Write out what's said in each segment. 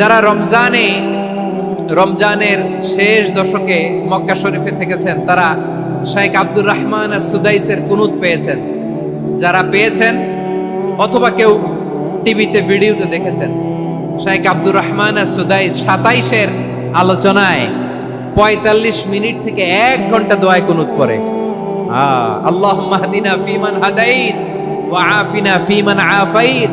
যারা রমজানে, রমজানের শেষ দশকে মক্কা শরীফে থেকেছেন, তারা শেখ আব্দুর রহমান সুদাইসের কুনুত পেয়েছেন। যারা পেয়েছেন অথবা কেউ টিভিতে, ভিডিওতে দেখেছেন শেখ আব্দুর রহমান সুদাইস সাতাইশের আলোচনায় পঁয়তাল্লিশ মিনিট থেকে এক ঘণ্টা দোয়ায় কুনুত পরে আল্লাহ মাহদিনা ফিমান হাদাইদ ওয়া আফিনা ফিমান আফাইদ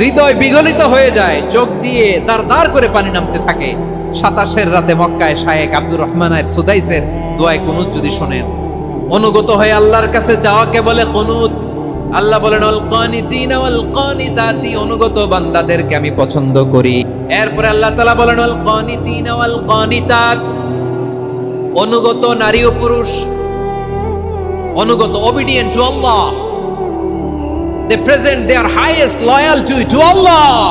হৃদয় বিগলিত হয়ে যায়, চোখ দিয়ে দাঁড় দাঁড় করে পানি নামতে থাকে। সাতাশের রাতে মক্কায় শায়েক আব্দুর রহমানের সুদাইসের দোয়ায় কুনুত যদি শোনেন। অনুগত হয়ে আল্লাহর কাছে যাওয়াকে বলে কুনুত। আল্লাহ বলেন অল কানিতিন ওয়াল কানিতাতি অনুগত বান্দাদেরকে আমি পছন্দ করি। এরপরে আল্লাহ তাআলা বলেন অল কানিতিন ওয়াল কানিতাত অনুগত নারী ও পুরুষ। অনুগত, obedient to Allah they present their highest loyalty to Allah